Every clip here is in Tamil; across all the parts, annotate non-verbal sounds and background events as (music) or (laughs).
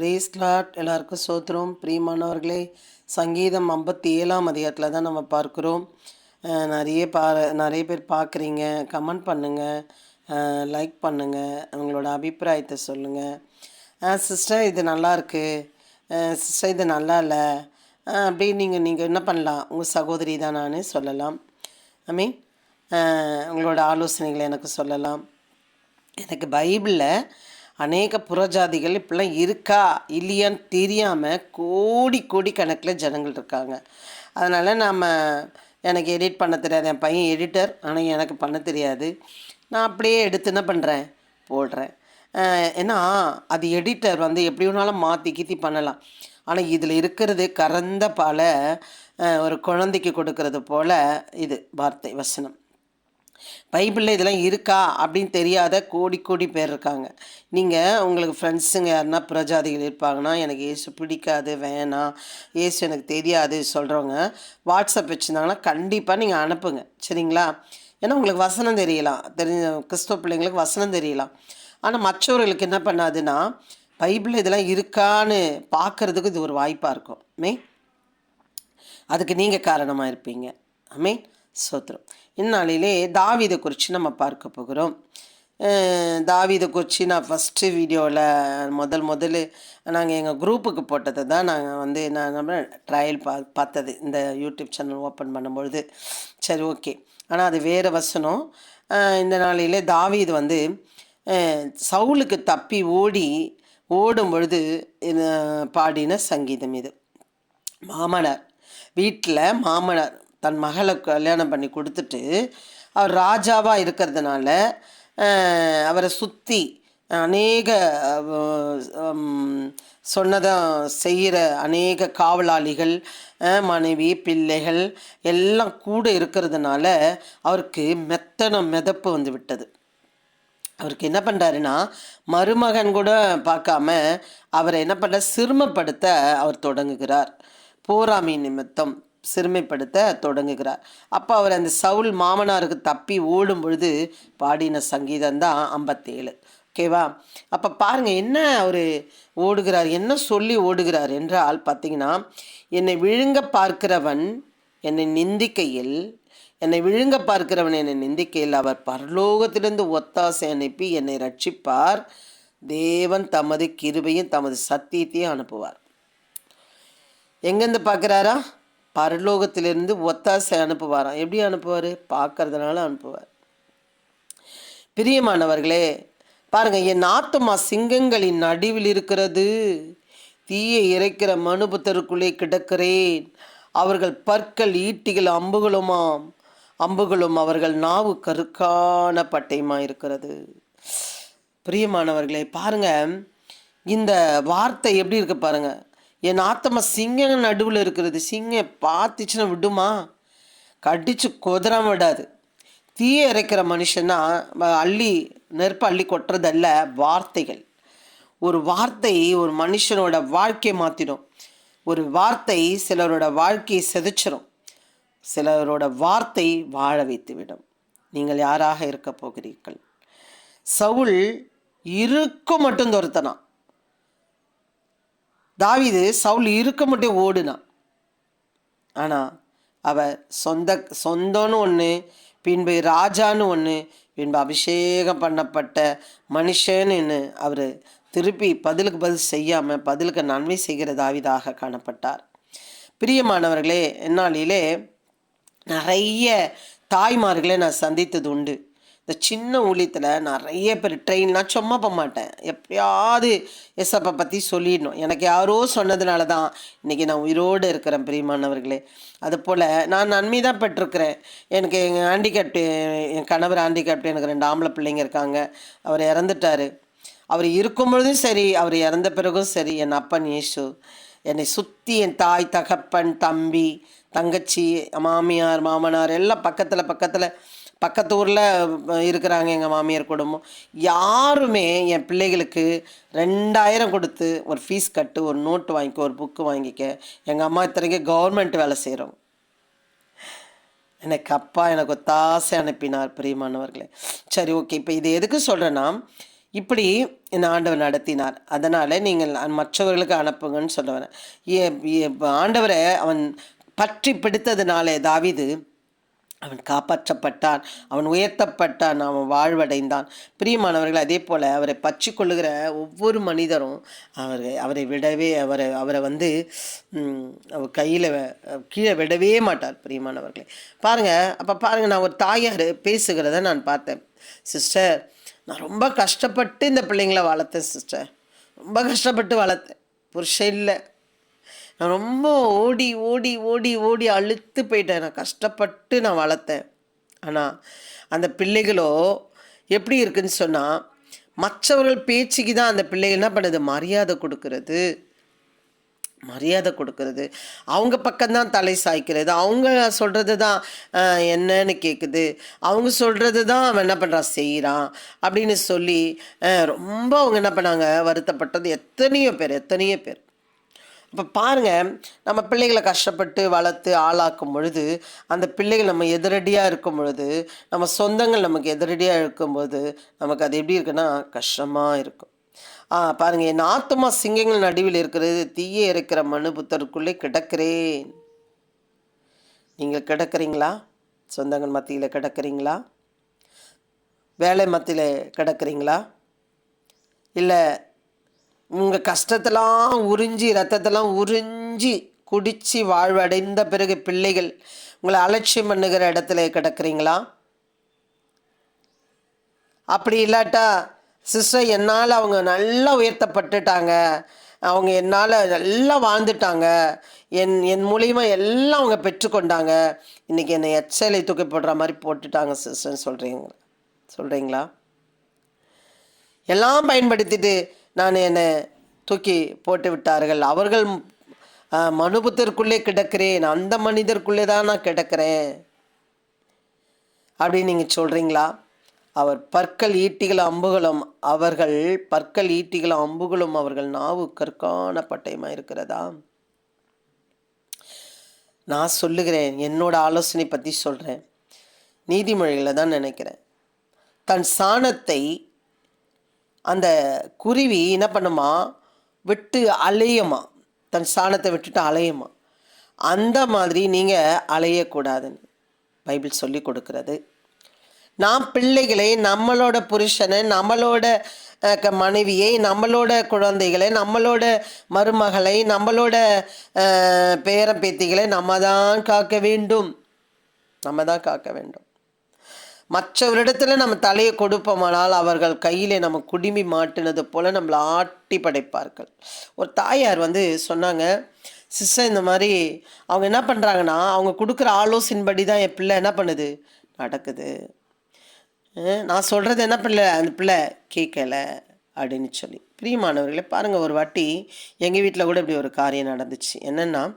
பிரேஸ் லாட் எல்லாருக்கும் சோத்திரம். பிரியமானவர்களே சங்கீதம் ஐம்பத்தி ஏழாம் அதிகாரத்தில் தான் நம்ம பார்க்குறோம். நிறைய பா நிறைய பேர் பார்க்குறீங்க. கமெண்ட் பண்ணுங்கள் லைக் பண்ணுங்கள் உங்களோட அபிப்பிராயத்தை சொல்லுங்கள் சிஸ்டர் இது நல்லா இருக்குது சிஸ்டர் இது நல்லா இல்லை. அப்படி நீங்கள் நீங்கள் என்ன பண்ணலாம்? உங்கள் சகோதரி தான் நான் சொல்லலாம். ஐ மீன் உங்களோட ஆலோசனைகளை எனக்கு சொல்லலாம். எனக்கு பைபிளில் அநேக புறஜாதிகள் இப்பெல்லாம் இருக்கா இல்லையான்னு தெரியாமல் கோடி கோடி கணக்கில் ஜனங்கள் இருக்காங்க. அதனால் நாம் எனக்கு எடிட் பண்ண தெரியாது. என் பையன் எடிட்டர் ஆனால் எனக்கு பண்ண தெரியாது. நான் அப்படியே எடுத்து என்ன பண்ணுறேன் போடுறேன். ஏன்னா அது எடிட்டர் வந்து எப்படி வேணாலும் மாற்றி கீத்தி பண்ணலாம். ஆனால் இதில் இருக்கிறது கறந்த பாலை ஒரு குழந்தைக்கு கொடுக்கறது போல் இது வார்த்தை வசனம். பைபிளில் இதெல்லாம் இருக்கா அப்படின்னு தெரியாத கோடி கோடி பேர் இருக்காங்க. நீங்கள் உங்களுக்கு ஃப்ரெண்ட்ஸுங்க யாருன்னா பிரஜாதிகள் இருப்பாங்கன்னா எனக்கு ஏசு பிடிக்காது வேணாம் ஏசு எனக்கு தெரியாது சொல்கிறவங்க வாட்ஸ்அப் வச்சுருந்தாங்கன்னா கண்டிப்பாக நீங்கள் அனுப்புங்க. சரிங்களா? ஏன்னா உங்களுக்கு வசனம் தெரியலாம். தெரிஞ்ச கிறிஸ்தவ பிள்ளைங்களுக்கு வசனம் தெரியலாம். ஆனால் மற்றவர்களுக்கு என்ன பண்ணாதுன்னா பைபிளில் இதெல்லாம் இருக்கான்னு பார்க்குறதுக்கு இது ஒரு வாய்ப்பாக இருக்கும். மே அதுக்கு நீங்கள் காரணமாக இருப்பீங்க. அமீன் சோத்திரம். இந்நாளிலே தாவீதை குறித்து நம்ம பார்க்க போகிறோம். அஹ் குறித்து நான் ஃபஸ்ட்டு வீடியோவில் முதல் முதல்ல நாங்கள் எங்கள் குரூப்புக்கு போட்டதை தான் நாங்கள் வந்து நான் நம்ம ட்ரையல் பா பார்த்தது. இந்த யூடியூப் சேனல் ஓப்பன் பண்ணும்பொழுது. சரி ஓகே ஆனால் அது வேறு வசனம். இந்த நாளிலே தாவீது வந்து சவுலுக்கு தப்பி ஓடி ஓடும் பொழுது பாடின சங்கீதம் இது. மாமனார். வீட்டில் மாமனார் தன் மகளை கல்யாணம் பண்ணி கொடுத்துட்டு அவர் ராஜாவாக இருக்கிறதுனால அவரை சுற்றி அநேக சொன்னதான் செய்கிற அநேக காவலாளிகள் மனைவி பிள்ளைகள் எல்லாம் கூட இருக்கிறதுனால அவருக்கு மெத்தன மிதப்பு வந்து விட்டது. அவருக்கு என்ன பண்ணுறாருன்னா மருமகன் கூட பார்க்காம அவரை என்ன பண்ண சிறுமப்படுத்த அவர் தொடங்குகிறார். போராமை நிமித்தம் சிறுமைப்படுத்த தொடங்குகிறார். அப்போ அவர் அந்த சவுல் மாமனாருக்கு தப்பி ஓடும் பொழுது பாடின சங்கீதம் தான் ஐம்பத்தேழு ஓகேவா அப்போ பாருங்கள் என்ன அவர் ஓடுகிறார்? என்ன சொல்லி ஓடுகிறார் என்றால் பார்த்தீங்கன்னா என்னை விழுங்க பார்க்கிறவன் என்னை நிந்திக்கையில் என்னை விழுங்க பார்க்கிறவன் என்னை நிந்திக்கையில் அவர் பரலோகத்திலிருந்து ஒத்தாசை அனுப்பி என்னை ரட்சிப்பார். தேவன் தமது கிருபையும் தமது சத்தியத்தையும் அனுப்புவார். எங்கேருந்து பார்க்குறாரா பரலோகத்திலிருந்து ஒத்தாசை அனுப்புவாராம். எப்படி அனுப்புவார்? பார்க்கறதுனால அனுப்புவார். பிரியமானவர்களே பாருங்க என் ஆத்துமா சிங்கங்களின் நடுவில் இருக்கிறது. தீயை இறைக்கிற மனுபுத்தருக்குள்ளே கிடக்கிறேன். அவர்கள் பற்கள் ஈட்டிகள் அம்புகளுமாம். அம்புகளும் அவர்கள் நாவு கருக்கான பட்டயமா இருக்கிறது. பிரியமானவர்களே பாருங்க இந்த வார்த்தை எப்படி இருக்கு பாருங்கள் என் ஆத்தமா சிங்க நடுவில் இருக்கிறது. சிங்கம் பார்த்துச்சுன்னா விடுமா? கடிச்சு கொதறாம விடாது. தீய இறைக்கிற மனுஷன்னா அள்ளி நெருப்பு அள்ளி கொட்டுறதல்ல வார்த்தைகள். ஒரு வார்த்தை ஒரு மனுஷனோட வாழ்க்கையை மாற்றிடும் ஒரு வார்த்தை சிலரோட வாழ்க்கையை செதைச்சிடும் சிலரோட வார்த்தை வாழ வைத்து விடும் நீங்கள் யாராக இருக்க போகிறீர்கள்? சவுல் இருக்கும் மட்டும் துரத்தனான். தாவிது சவுல் இருக்க மட்டும் ஓடுனான் ஆனால் அவர் சொந்த சொந்தம்னு ஒன்று பின்பு ராஜான்னு ஒன்று பின்பு அபிஷேகம் பண்ணப்பட்ட மனுஷன்னு அவர் திருப்பி பதிலுக்கு பதில் செய்யாமல் பதிலுக்கு நன்மை செய்கிற தாவிதாக காணப்பட்டார். பிரியமானவர்களே என்னாலிலே நிறைய தாய்மார்களை நான் சந்தித்தது உண்டு. இந்த சின்ன ஊழியத்தில் நிறைய பேர் ட்ரெயின் நான் சும்மா போக மாட்டேன். எப்பயாவது எஸ்அப்பை பற்றி சொல்லிடணும். எனக்கு யாரோ சொன்னதுனால தான் இன்றைக்கி நான் உயிரோடு இருக்கிறேன் பிரியமானவர்களே. அதுபோல் நான் நன்மை தான் பெற்றிருக்கிறேன். எனக்கு எங்கள் ஹேண்டிகேப்டு என் கணவர் ஹேண்டிகேப்டு எனக்கு ரெண்டு ஆம்பளை பிள்ளைங்க இருக்காங்க. அவர் இறந்துட்டார். அவர் இருக்கும் பொழுதும் சரி அவர் இறந்த பிறகும் சரி என் அப்பன் இயேசு என்னை சுற்றி என் தாய் தகப்பன் தம்பி தங்கச்சி மாமியார் மாமனார் எல்லாம் பக்கத்தில் பக்கத்தில் பக்கத்து ஊரில் இருக்கிறாங்க எங்கள் மாமியார் குடும்பம். யாருமே என் பிள்ளைகளுக்கு ரெண்டாயிரம் கொடுத்து ஒரு ஃபீஸ் கட்டு ஒரு நோட்டு வாங்கிக்க ஒரு புக்கு வாங்கிக்க. எங்கள் அம்மா இத்தனைக்கு கவர்மெண்ட் வேலை செய்கிறோம் எனக்கு அப்பா எனக்கு தாசை அனுப்பினார் பிரியமானவர்களே. சரி ஓகே இப்போ இது எதுக்கு சொல்கிறேன்னா இப்படி இந்த ஆண்டவர் நடத்தினார். அதனால் நீங்கள் மற்றவர்களுக்கு அனுப்புங்கன்னு சொல்ல வரேன். ஏ- ஆண்டவரை அவன் பற்றி பிடித்ததுனாலே தாவிது அவன் காப்பாற்றப்பட்டான் அவன் உயர்த்தப்பட்டான் அவன் வாழ்வடைந்தான். பிரியமானவர்கள் அதே போல் அவரை பற்றி கொள்ளுகிற ஒவ்வொரு மனிதரும் அவரை அவரை விடவே அவரை அவரை வந்து அவர் கையில் கீழே விடவே மாட்டார் பிரியமானவர்களே. பாருங்கள் அப்போ பாருங்கள் நான் ஒரு தாயார் பேசுகிறத நான் பார்த்தேன். சிஸ்டர் நான் ரொம்ப கஷ்டப்பட்டு இந்த பிள்ளைங்களை வளர்த்தேன் சிஸ்டர் ரொம்ப கஷ்டப்பட்டு வளர்த்தேன். புருஷன் இல்லை. நான் ரொம்ப ஓடி ஓடி ஓடி ஓடி அழுத்து போயிட்டேன். நான் கஷ்டப்பட்டு நான் வளர்த்தேன். ஆனால் அந்த பிள்ளைகளோ எப்படி இருக்குன்னு சொன்னால் மற்றவர்கள் பேச்சுக்கு தான் அந்த பிள்ளைகள் என்ன பண்ணுது? மரியாதை கொடுக்கறது. மரியாதை கொடுக்கறது. அவங்க பக்கம்தான் தலை சாய்க்கிறது. அவங்க சொல்கிறது தான் என்னன்னு கேட்குது அவங்க சொல்கிறது தான் அவன் என்ன பண்ணுறான் செய்கிறான் அப்படின்னு சொல்லி ரொம்ப அவங்க என்ன பண்ணாங்க? வருத்தப்பட்டது. எத்தனையோ பேர் எத்தனையோ பேர். இப்போ பாருங்கள் நம்ம பிள்ளைகளை கஷ்டப்பட்டு வளர்த்து ஆளாக்கும் பொழுது அந்த பிள்ளைகள் நம்ம எதிரடியாக இருக்கும் பொழுது நம்ம சொந்தங்கள் நமக்கு எதிரடியாக இருக்கும்போது நமக்கு அது எப்படி இருக்குன்னா கஷ்டமாக இருக்கும். ஆ பாருங்க என் ஆத்துமா சிங்கங்கள் நடுவில் இருக்கிறது தீய இருக்கிற மனு புத்தருக்குள்ளே கிடக்கிறேன். நீங்கள் கிடக்கிறீங்களா? சொந்தங்கள் மத்தியில் கிடக்கிறீங்களா? வேலை மத்தியில் கிடக்கிறீங்களா? இல்லை உங்கள் கஷ்டத்தெல்லாம் உறிஞ்சி ரத்தத்தெல்லாம் உறிஞ்சி குடித்து வாழ்வடைந்த பிறகு பிள்ளைகள் உங்களை அலட்சியம் பண்ணுகிற இடத்துல கிடக்குறீங்களா? அப்படி இல்லாட்டா சிஸ்டர் என்னால் அவங்க நல்லா உயர்த்தப்பட்டுட்டாங்க. அவங்க என்னால் நல்லா வாழ்ந்துட்டாங்க. என் என் மூலியமாக எல்லாம் அவங்க பெற்றுக்கொண்டாங்க இன்றைக்கி என்னை எச்சலை தூக்கி போடுற மாதிரி போட்டுட்டாங்க சிஸ்டர்னு சொல்கிறீங்க சொல்கிறீங்களா எல்லாம் பயன்படுத்திட்டு நான் என்னை தூக்கி போட்டு விட்டார்கள். அவர்கள் மனுபுத்திற்குள்ளே கிடக்கிறேன். அந்த மனிதருக்குள்ளே தான் நான் கிடக்கிறேன். அப்படின்னு நீங்கள் சொல்கிறீங்களா அவர் பற்கள் ஈட்டிகள் அம்புகளும் அவர்கள் பற்கள் ஈட்டிகள் அம்புகளும் அவர்கள் நாவு கற்கான பட்டயமாக இருக்கிறதா? நான் சொல்லுகிறேன். என்னோட ஆலோசனை பற்றி சொல்கிறேன் நீதிமொழிகளை தான் நினைக்கிறேன். தன் சாணத்தை அந்த குருவி என்ன பண்ணுமா? விட்டு அலையுமா. தன் ஸ்தானத்தை விட்டுட்டு அலையுமா. அந்த மாதிரி நீங்கள் அலையக்கூடாதுன்னு பைபிள் சொல்லி கொடுக்குறது. நாம் பிள்ளைகளை நம்மளோட புருஷனை நம்மளோட க- மனைவியை நம்மளோட குழந்தைகளை நம்மளோட மருமகளை நம்மளோட பேரம்பேத்திகளை நம்ம தான் காக்க வேண்டும். நம்ம தான் காக்க வேண்டும். மற்றவரிடத்துல நம்ம தலையை கொடுப்போமானால் அவர்கள் கையிலே நம்ம குடுமி மாட்டினது போல நம்மளை ஆட்டி படைப்பார்கள். ஒரு தாயார் வந்து சொன்னாங்க சிஸ்டர் இந்த மாதிரி அவங்க என்ன பண்ணுறாங்கன்னா அவங்க கொடுக்குற ஆலோசனைப்படி தான் என் பிள்ளை என்ன பண்ணுது? நடக்குது. நான் சொல்கிறது என்ன பிள்ளை? அந்த பிள்ளை கேட்கல. அப்படின்னு சொல்லி. பிரியமானவர்களே பாருங்கள் ஒரு வாட்டி எங்கள் வீட்டில் கூட இப்படி ஒரு காரியம் நடந்துச்சு. என்னென்னா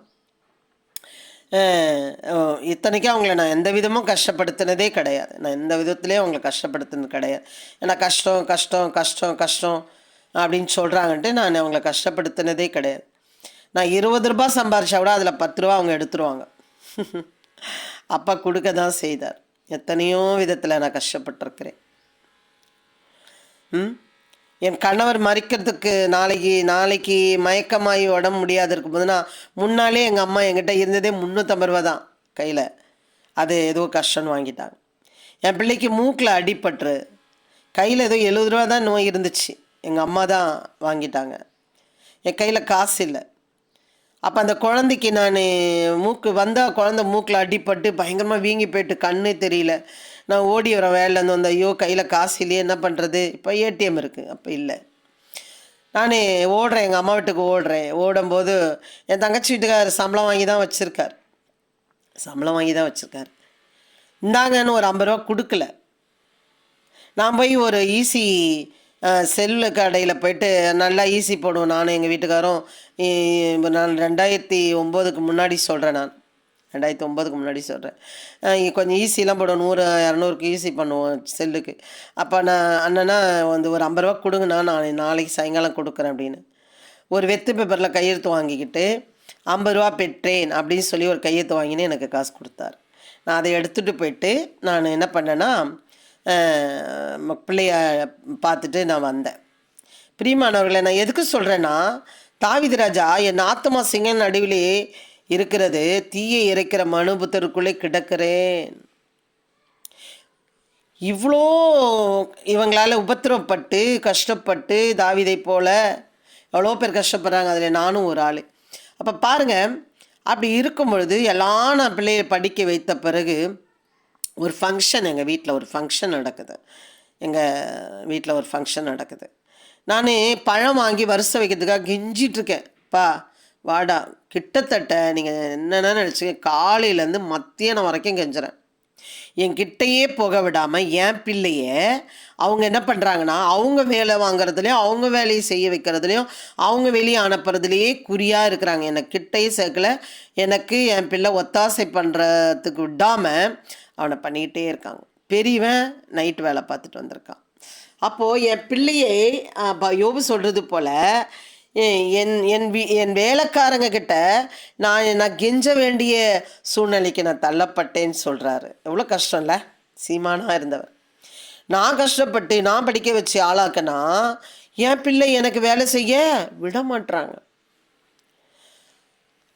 இத்தனைக்கும் அவங்கள நான் எந்த விதமும் கஷ்டப்படுத்தினதே கிடையாது. நான் எந்த விதத்துலேயும் அவங்கள கஷ்டப்படுத்தினது கிடையாது. ஏன்னா கஷ்டம் கஷ்டம் கஷ்டம் கஷ்டம் அப்படின்னு சொல்கிறாங்கன்ட்டு நான் அவங்கள கஷ்டப்படுத்தினதே கிடையாது. நான் இருபது ரூபா சம்பாரிச்சா கூட அதில் பத்து ரூபா அவங்க எடுத்துருவாங்க. (laughs) அப்பா கொடுக்க தான் செய்தார். எத்தனையோ விதத்தில் நான் கஷ்டப்பட்டிருக்கிறேன். ம்? என் கணவர் மறிக்கிறதுக்கு நாளைக்கு நாளைக்கு மயக்கமாகி உடம்பு முடியாது இருக்கும்போது நான் முன்னாலே எங்கள் அம்மா என்கிட்ட இருந்ததே முந்நூற்றம்பது ரூபா தான் கையில். அது ஏதோ கஷ்டம்னு வாங்கிட்டாங்க. என் பிள்ளைக்கு மூக்கில் அடிபட்டுரு. கையில் ஏதோ எழுபது ரூபா தான் நோய் இருந்துச்சு. எங்கள் அம்மா தான் வாங்கிட்டாங்க. என் கையில் காசு இல்லை. அப்போ அந்த குழந்தைக்கு நான் மூக்கு வந்தால் குழந்த மூக்கில் அடிப்பட்டு பயங்கரமாக வீங்கி போயிட்டு கண்ணே தெரியல. நான் ஓடி வரேன் வேலையிலேருந்து வந்த ஐயோ கையில் காசு இல்லையே என்ன பண்ணுறது இப்போ ஏடிஎம் இருக்குது அப்போ இல்லை. நான் ஓடுறேன் எங்கள் அம்மா வீட்டுக்கு ஓடுறேன். ஓடும்போது என் தங்கச்சி வீட்டுக்கார் சம்பளம் வாங்கி தான் வச்சுருக்கார். சம்பளம் வாங்கி தான் வச்சுருக்கார். இந்தாங்கன்னு ஒரு ஐம்பது ரூபா கொடுக்கல. நான் போய் ஒரு ஈசி செல்லு கடையில் போயிட்டு நல்லா ஈசி போடுவோம். நானும் எங்கள் வீட்டுக்காரும் நான் ரெண்டாயிரத்தி ஒம்போதுக்கு முன்னாடி சொல்கிறேன் நான். ரெண்டாயிரத்தி ஒம்பதுக்கு முன்னாடி சொல்கிறேன் கொஞ்சம் ஈஸிலாம் போடுவோம். நூறு இரநூறுக்கு ஈஸி பண்ணுவோம் செல்லுக்கு. அப்போ நான் அண்ணனா வந்து ஒரு ஐம்பது ரூபா கொடுங்கண்ணா நான் நாளைக்கு சாயங்காலம் கொடுக்குறேன் அப்படின்னு. ஒரு வெத்து பேப்பரில் கையெழுத்து வாங்கிக்கிட்டு ஐம்பது ரூபா பெற்றேன் அப்படின்னு சொல்லி ஒரு கையெழுத்து வாங்கினு எனக்கு காசு கொடுத்தார். நான் அதை எடுத்துகிட்டு போயிட்டு நான் என்ன பண்ணேன்னா பிள்ளைய பார்த்துட்டு நான் வந்தேன். பிரியமானவர்களை நான் எதுக்கு சொல்கிறேன்னா தாவிதராஜா என் ஆத்மா சிங்க நடுவிலே இருக்கிறது தீயை இறைக்கிற மனுபுத்தருக்குள்ளே கிடக்கிறேன். இவ்வளோ இவங்களால் உபத்திரவப்பட்டு கஷ்டப்பட்டு தாவிதை போல் எவ்வளோ பேர் கஷ்டப்படுறாங்க அதில் நானும் ஒரு ஆள். அப்போ பாருங்கள் அப்படி இருக்கும் பொழுது எல்லாம் நான் பிள்ளையை படிக்க வைத்த பிறகு ஒரு ஃபங்க்ஷன் எங்கள் வீட்டில் ஒரு ஃபங்க்ஷன் நடக்குது. எங்கள் வீட்டில் ஒரு ஃபங்க்ஷன் நடக்குது. நான் பழம் வாங்கி வரிசை வைக்கிறதுக்காக கெஞ்சிட்டு பா வாடா கிட்டத்தட்ட நீங்கள் என்னென்ன நினச்சிங்க? காலையிலேருந்து மத்தியானம் வரைக்கும் கெஞ்சுறேன். என்கிட்டயே போக விடாமல் என் பிள்ளையே அவங்க என்ன பண்ணுறாங்கன்னா அவங்க வேலை வாங்குறதுலையும் அவங்க வேலையை செய்ய வைக்கிறதுலையும் அவங்க வெளியே அனுப்புறதுலையே குறியாக இருக்கிறாங்க. என்னை கிட்டேயே சேர்க்கல. எனக்கு என் பிள்ளை ஒத்தாசை பண்ணுறதுக்கு விடாமல் அவனை பண்ணிக்கிட்டே இருக்காங்க. பெரியவன் நைட் வேலை பார்த்துட்டு வந்திருக்கான். அப்போது என் பிள்ளையை யோபு சொல்கிறது போல் என் என் வீ என் வேலைக்காரங்க கிட்ட நான் நான் கெஞ்ச வேண்டிய சூழ்நிலைக்கு நான் தள்ளப்பட்டேன்னு சொல்கிறாரு எவ்வளோ கஷ்டம்ல? சீமானாக இருந்தவர். நான் கஷ்டப்பட்டு நான் படிக்க வச்சு ஆளாக்கனா என் பிள்ளை எனக்கு வேலை செய்ய விட மாட்றாங்க.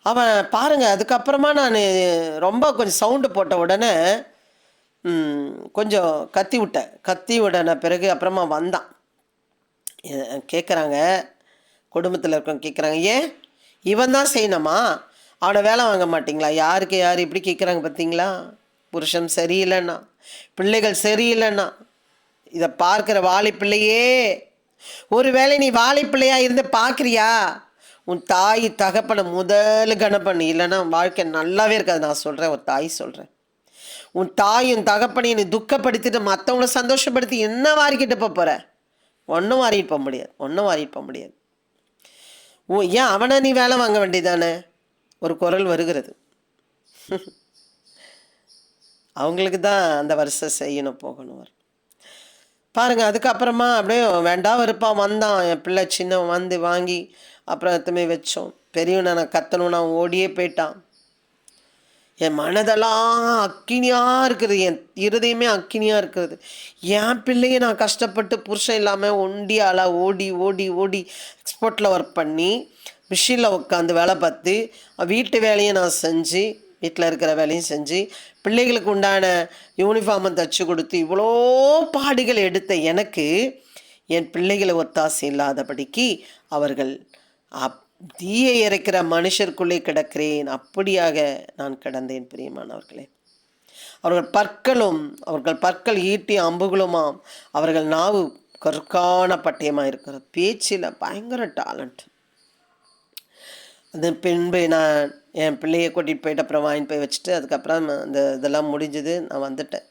அவன் பாருங்கள் அதுக்கப்புறமா நான் ரொம்ப கொஞ்சம் சவுண்டு போட்ட உடனே கொஞ்சம் கத்தி விட்டேன். கத்தி விடன பிறகு அப்புறமா வந்தான். கேட்குறாங்க குடும்பத்தில் இருக்கவங்க கேட்குறாங்க ஏன்? இவன் தான் செய்யணுமா? அவனை வேலை வாங்க மாட்டிங்களா? யாருக்கு யார் இப்படி கேட்குறாங்க பார்த்தீங்களா புருஷன் சரியில்லைன்னா பிள்ளைகள் சரியில்லைன்னா இதை பார்க்குற வாலி பிள்ளையே ஒருவேளை நீ வாலி இருந்து பார்க்குறியா? உன் தாய் தகப்பனை முதல் கணப்பன் இல்லைன்னா வாழ்க்கை நல்லாவே இருக்காது. நான் சொல்கிறேன் ஒரு தாய் சொல்கிறேன் உன் தாயும் தகப்பனையும் நீ துக்கப்படுத்திட்டு மற்றவங்கள சந்தோஷப்படுத்தி என்ன வாரிக்கிட்டு போக போகிற ஒன்றும் வாரிட்டு போக முடியாது. ஒன்றும் வாரிட்டு போக முடியாது. ஓ ஏன் அவனை நீ வேலை வாங்க வேண்டியதானே? ஒரு குரல் வருகிறது. அவங்களுக்கு தான் அந்த வருஷம் செய்யணும் போகணும். வரும் பாருங்க அதுக்கப்புறமா அப்படியே வேண்டாம் இருப்பான் வந்தான். என் பிள்ளை சின்னவன் வந்து வாங்கி அப்புறம் எத்தமே வச்சோம். பெரியவனை நான் கத்தணும் நான் ஓடியே போயிட்டான். என் மனதெல்லாம் அக்கினியாக இருக்குது. என் இருதயமே அக்கினியாக இருக்கிறது என் பிள்ளையை நான் கஷ்டப்பட்டு புருஷன் இல்லாமல் ஒண்டி ஆளாக ஓடி ஓடி ஓடி எக்ஸ்போர்ட்டில் ஒர்க் பண்ணி மிஷினில் உட்காந்து வேலை பார்த்து வீட்டு வேலையை நான் செஞ்சு வீட்டில் இருக்கிற வேலையும் செஞ்சு பிள்ளைகளுக்கு உண்டான யூனிஃபார்மை தச்சு கொடுத்து இவ்வளோ பாடுகள் எடுத்த எனக்கு என் பிள்ளைகளை ஒத்தாசை இல்லாதபடிக்கு அவர்கள் அப் தீயை இறைக்கிற மனுஷருக்குள்ளே கிடக்கிறேன். அப்படியாக நான் கிடந்தேன் பிரியமானவர்களே. அவர்கள் பற்களும் அவர்கள் பற்கள் ஈட்டி அம்புகளுமாம். அவர்கள் நாவு கற்கான பட்டயமாக இருக்கிற பேச்சில் பயங்கர டேலண்ட் அது பின்பு நான் என் பிள்ளையை கூட்டிகிட்டு போயிட்டு அப்புறம் வாங்கிட்டு போய் வச்சுட்டு அதுக்கப்புறம் அந்த இதெல்லாம் முடிஞ்சது. நான் வந்துட்டேன்.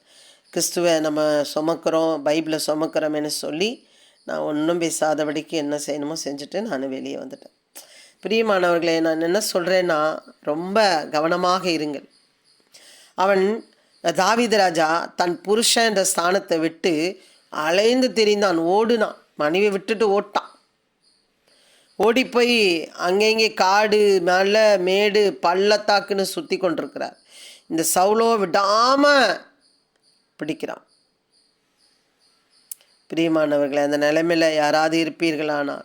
கிறிஸ்துவை நம்ம சுமக்கிறோம் பைபிளை சுமக்கிறோமேன்னு சொல்லி நான் ஒன்றும் பேசாதபடிக்கு என்ன செய்யணுமோ செஞ்சுட்டு நான் வெளியே வந்துட்டேன். பிரியமானவர்களே நான் என்ன சொல்கிறேன்னா ரொம்ப கவனமாக இருங்கள். அவன் தாவிதராஜா தன் புருஷன் என்ற ஸ்தானத்தை விட்டு அலைந்து திரிந்தான் ஓடுனான். மனைவி விட்டுட்டு ஓட்டான். ஓடி போய் அங்கங்கே காடு மேலே மேடு பள்ளத்தாக்குன்னு சுற்றி கொண்டிருக்கிறார். இந்த சவுலோ விடாமல் பிடிக்கிறான். பிரியமானவர்களே அந்த நிலைமையில் யாராவது இருப்பீர்களானால்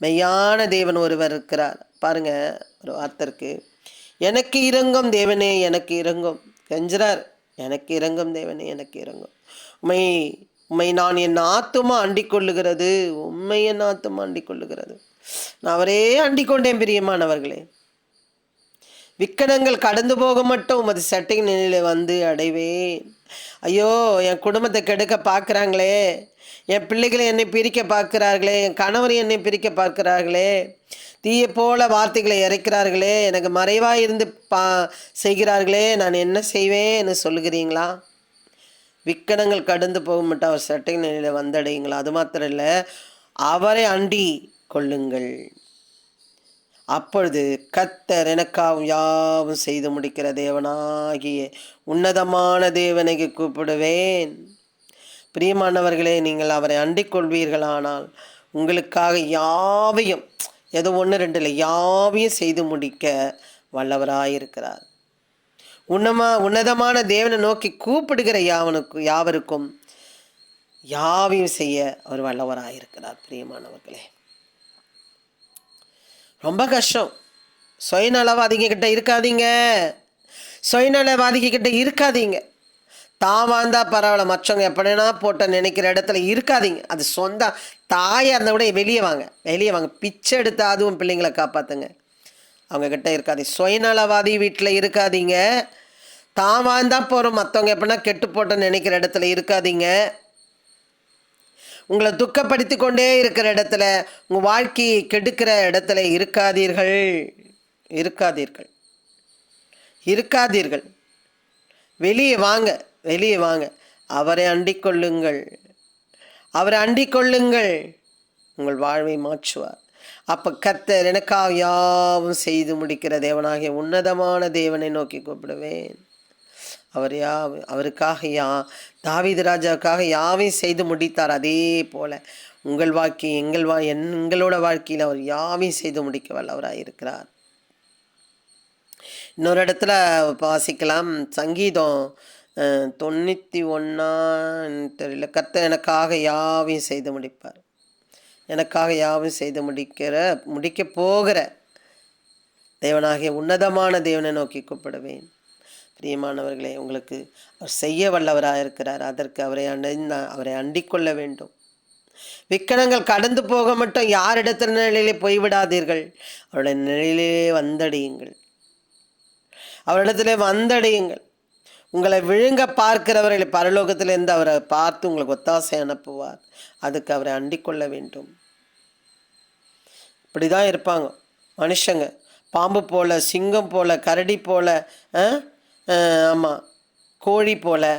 மெய்யான தேவன் ஒருவர் இருக்கிறார். பாருங்க ஒரு வார்த்தை இருக்கு. எனக்கு இறங்கும் தேவனே எனக்கு இறங்கும் கெஞ்சுறார். எனக்கு இறங்கும் தேவனே எனக்கு இறங்கும் உமை உம்மை நான் என் ஆத்துமா அண்டிக் கொள்ளுகிறது உண்மை என் ஆத்துமா அண்டிக் கொள்ளுகிறது நான் அவரே அண்டிக் கொண்டேன் பிரியமானவர்களே. விக்கனங்கள் கடந்து போக மட்டும் உமது சட்டை நிலையில் வந்து அடைவேன் ஐயோ என் குடும்பத்தை கெடுக்க பார்க்குறாங்களே. என் பிள்ளைகளை என்னை பிரிக்க பார்க்கிறார்களே. என் கணவர் என்னை பிரிக்க பார்க்கிறார்களே. தீயை போல வார்த்தைகளை இறைக்கிறார்களே. எனக்கு மறைவாக இருந்து பா செய்கிறார்களே. நான் என்ன செய்வேன்னு சொல்லுகிறீங்களா? விக்கனங்கள் கடந்து போக மட்டும் அவர் சட்டை நிலையில் வந்தடையுங்களா? அது மாத்திரம் இல்லை அவரை அண்டி கொள்ளுங்கள். அப்பொழுது கத்தர் எனக்காவும் யாவும் செய்து முடிக்கிற தேவனாகிய உன்னதமான தேவனைக்கு கூப்பிடுவேன். பிரியமானவர்களே நீங்கள் அவரை அண்டிக் கொள்வீர்களானால் உங்களுக்காக யாவையும் ஏதோ ஒன்று ரெண்டு இல்லை யாவையும் செய்து முடிக்க வல்லவராயிருக்கிறார். உன்னமா உன்னதமான தேவனை நோக்கி கூப்பிடுகிற யாவனுக்கு யாவருக்கும் யாவையும் செய்ய அவர் வல்லவராக இருக்கிறார் பிரியமானவர்களே ரொம்ப கஷ்டம். சுயநலவாதிகிட்ட இருக்காதீங்க. சுயநலவாதிகிட்ட இருக்காதீங்க. தான் வாழ்ந்தால் பரவாயில்ல மற்றவங்க எப்படினா போட்ட நினைக்கிற இடத்துல இருக்காதீங்க. அது சொந்த தாயாக இருந்தால் கூட வெளியே வாங்க. வெளியே வாங்க. பிச்சை எடுத்து அதுவும் பிள்ளைங்களை காப்பாற்றுங்க அவங்கக்கிட்ட இருக்காதீங்க. சுயநலவாதி வீட்டில் இருக்காதீங்க. தான் வாழ்ந்தால் போகிறோம் மற்றவங்க எப்படின்னா கெட்டு போட்ட நினைக்கிற இடத்துல இருக்காதீங்க. உங்களை துக்கப்படுத்தி கொண்டே இருக்கிற இடத்துல உங்கள் வாழ்க்கையை கெடுக்கிற இடத்துல இருக்காதீர்கள். இருக்காதீர்கள். இருக்காதீர்கள். வெளியே வாங்க வெளியே வாங்க. அவரை அண்டிக்கொள்ளுங்கள் அவரை அண்டிக்கொள்ளுங்கள் உங்கள் வாழ்வை மாற்றுவார். அப்போ கர்த்தர் எனக்காக யாவும் செய்து முடிக்கிற தேவனாகிய உன்னதமான தேவனை நோக்கி கூப்பிடுவேன். அவர் யா அவருக்காக யா தாவீது ராஜாவுக்காக யாவையும் செய்து முடித்தார். அதே போல் உங்கள் வாழ்க்கை எங்கள் வா எங்களோட வாழ்க்கையில் அவர் யாவையும் செய்து முடிக்க வல்லவராக இருக்கிறார். இன்னொரு இடத்துல வாசிக்கலாம். சங்கீதம் தொண்ணூற்றி ஒன்றான்னு தெரியல. கத்தை எனக்காக யாவையும் செய்து முடிப்பார். எனக்காக யாவும் செய்து முடிக்கிற முடிக்க போகிற தேவனாகிய உன்னதமான தேவனை நோக்கி கூப்பிடுவேன். பிரியமானவர்களே உங்களுக்கு அவர் செய்ய வல்லவராக இருக்கிறார். அதற்கு அவரை அண்ட அவரை அண்டிக்கொள்ள வேண்டும். விக்கணங்கள் கடந்து போக மட்டும் யாரிடத்தில் நிலையிலே போய்விடாதீர்கள். அவருடைய நிலையிலே வந்தடையுங்கள். அவரிடத்திலே வந்தடையுங்கள். உங்களை விழுங்க பார்க்கிறவர்களை பரலோகத்திலேருந்து அவரை பார்த்து உங்களுக்கு ஒத்தாசை அனுப்புவார். அதுக்கு அவரை அண்டிக்கொள்ள வேண்டும். இப்படி தான் இருப்பாங்க மனுஷங்க. பாம்பு போல சிங்கம் போல கரடி போல ஆமாம் கோழி போல்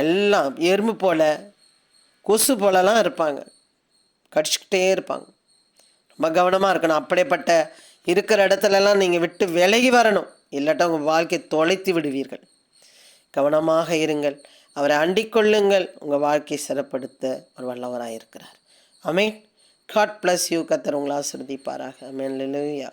எல்லாம் எறும்பு போல் கொசு போலலாம் இருப்பாங்க. கடிச்சிக்கிட்டே இருப்பாங்க. ரொம்ப கவனமாக இருக்கணும். அப்படிப்பட்ட இருக்கிற இடத்துலலாம் நீங்கள் விட்டு விலகி வரணும். இல்லாட்டா உங்கள் வாழ்க்கையை தொலைத்து விடுவீர்கள். கவனமாக இருங்கள். அவரை அண்டிக் கொள்ளுங்கள் உங்கள் வாழ்க்கையை சிறப்படுத்த ஒரு வல்லவராக இருக்கிறார் அமேன் காட் ப்ளஸ் யூ கத்தர் உங்களை ஆசிர்வதிப்பாராக. அமேன் லூயா